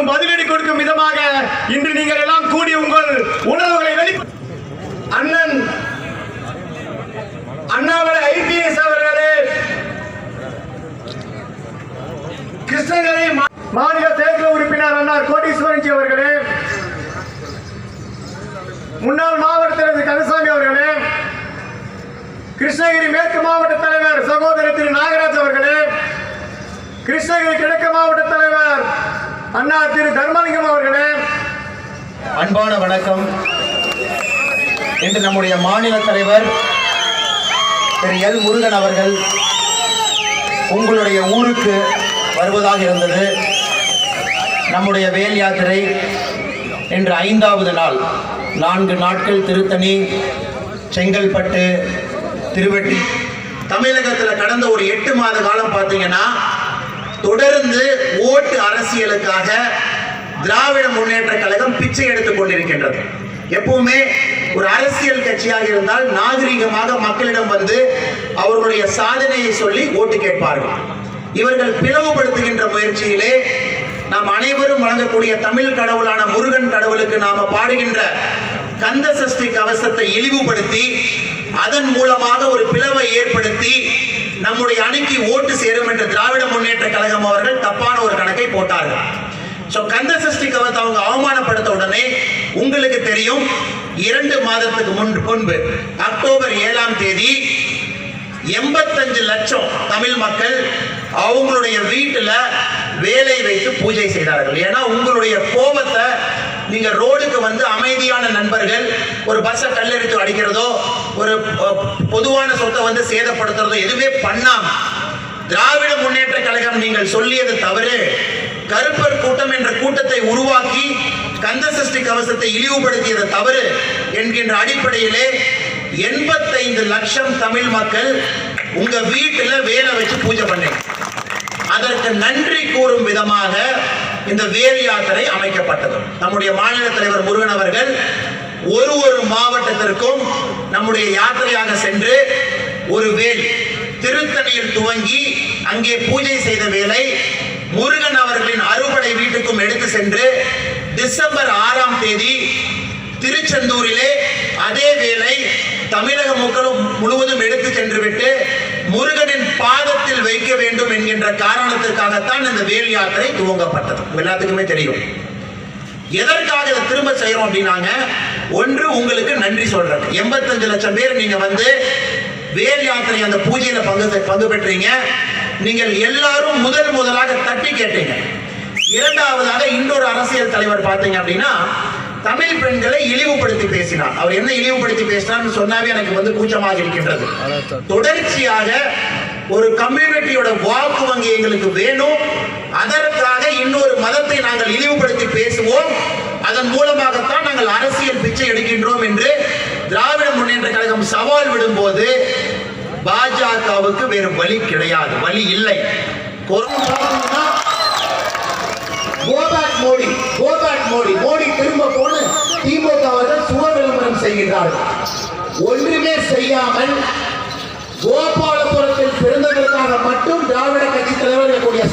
அதற்கும் பதிலடி கொடுக்கும் விதமாக இன்று நீங்கள் எல்லாம் கூடி உங்கள் உணர்வுகளை வெளி அண்ணன் அண்ணாமலை ஐபிஎஸ் அவர்களே கிருஷ்ணகிரி மாநில தேர்தல் உறுப்பினர் அண்ணார் கோட்டீஸ்வரன்ஜி அவர்களே முன்னாள் மாவட்ட தலைவர் கந்தசாமி அவர்களே கிருஷ்ணகிரி மேற்கு மாவட்ட தலைவர் சகோதரர் திரு நாகராஜ் அவர்களே கிருஷ்ணகிரி கிழக்கு மாவட்ட தலைவர் அண்ணா திரு தர்மலிங்கம் அவர்களே. அன்பான வணக்கம். இன்று நம்முடைய மாநில தலைவர் திரு எல் முருகன் அவர்கள் உங்களுடைய ஊருக்கு வருவதாக இருந்தது. நம்முடைய வேல் யாத்திரை இன்று ஐந்தாவது நாள். நான்கு நாட்கள் திருத்தணி செங்கல்பட்டு திருவெட்டி தமிழகத்தில் கடந்த ஒரு எட்டு மாத காலம் பார்த்தீங்கன்னா தொடர்ந்து ஓட்டு அரசியலுக்காக திராவிட முன்னேற்ற கழகம் பிச்சை எடுத்துக் கொண்டிருக்கின்றது. எப்பவுமே ஒரு அரசியல் கட்சியாக இருந்தால் நாகரிகமாக மக்களிடம் வந்து அவர்களுடைய சாதனையை சொல்லி ஓட்டு கேட்பார்கள். இவர்கள் பிளவுபடுத்துகின்ற முயற்சியிலே நாம் அனைவரும் வழங்கக்கூடிய தமிழ் கடவுளான முருகன் கடவுளுக்கு நாம பாடுகின்ற கந்த சஷ்டி கவசத்தை இழிவுபடுத்தி அதன் மூலமாக ஒரு பிளவை ஏற்படுத்தி நம்முடைய அணிக்கு ஓட்டு சேரும் என்று திராவிட முன்னேற்ற கழகம் அவர்கள் தப்பான ஒரு கணக்கை போட்டார்கள். சோ கந்த சஷ்டி கவத்தை அவங்க அவமானப்படுத்த உடனே உங்களுக்கு தெரியும் இரண்டு மாதத்துக்கு முன் முன்பு அக்டோபர் ஏழாம் தேதி எண்பத்தஞ்சு லட்சம் தமிழ் மக்கள் அவங்களுடைய வீட்டுல வேலை வைத்து பூஜை செய்தார்கள். ஏன்னா உங்களுடைய கோபத்தை நீங்க ரோடுக்கு வந்து அமைதியான நண்பர்கள் ஒரு பஸ்ஸை கல்லெடுத்து அடிக்கிறதோ ஒரு பொதுவான சொத்தை வந்து சேதப்படுத்துறதோ எதுவுமே பண்ணாம திராவிட முன்னேற்ற கழகம் நீங்கள் சொல்லியது தவறு. கருப்பர் கூட்டம் என்ற கூட்டத்தை உருவாக்கி கந்த சஷ்டி கவசத்தை இழிவுபடுத்தியது தவறு என்கின்ற அடிப்படையிலே எண்பத்தைந்து லட்சம் தமிழ் மக்கள் உங்க வீட்டுல வேலை வச்சு பூஜை பண்ணீங்க அதற்கு நன்றி கூறும் விதமாக இந்த வேல் யாத்திரை அமைக்கப்பட்டது. நம்முடைய மாநில தலைவர் முருகன் அவர்கள் ஒரு ஒரு மாவட்டத்திற்கும் நம்முடைய யாத்திரையாக சென்று ஒரு வேல் திருத்தணியில் துவங்கி அங்கே பூஜை செய்த வேலை முருகன் அவர்களின் அறுபடை வீட்டுக்கும் எடுத்து சென்று டிசம்பர் ஆறாம் தேதி திருச்செந்தூரிலே அதே வேலை தமிழக மக்களும் முழுவதும் எடுத்து சென்றுவிட்டு முருகனின் பாதத்தில் வைக்க வேண்டும் என்கின்ற காரணத்திற்காகத்தான் இந்த வேல் யாத்திரை துவங்கப்பட்டது. எல்லாத்துக்குமே தெரியும். எதற்காக இதை திரும்ப செய்யறோம் அப்படின்னாங்க ஒன்று உங்களுக்கு நன்றி சொல்றேன் எண்பத்தஞ்சு லட்சம் பேர் நீங்க வந்து வேல் யாத்திரை அந்த பூஜையில பங்கு பங்கு பெற்றீங்க. நீங்கள் எல்லாரும் முதல் முதலாக தட்டி கேட்டீங்க. இரண்டாவதாக இன்னொரு அரசியல் தலைவர் பார்த்தீங்க அப்படின்னா தமிழ் பெண்களை இழிவுபடுத்தி பேசினார். அவர் என்ன இழிவுபடுத்தி பேசினார்னு சொன்னாவே எனக்கு வந்து கூச்சமாக இருக்கின்றது தொடர்ச்சியாக ஒரு கம்யூனிட்டியோட வாக்கு வங்கி எங்களுக்கு வேணும். அதற்காக இன்னொரு மதத்தை நாங்கள் இழிவுபடுத்தி பேசுவோம். அதன் மூலமாகத்தான் நாங்கள் அரசியல் பிச்சை எடுக்கின்றோம் என்று திராவிட முன்னேற்ற கழகம் சவால் விடும்போது பாஜகவுக்கு வேறு வழி கிடையாது. வழி இல்லை. மோடி. விளம்பரம் செய்கின்றார்கள். ஒன்றுமே செய்யாமல் கோபாலபுரத்தில் பிறந்ததற்காக மட்டும் திராவிட கட்சி தலைவர்கள் கூடிய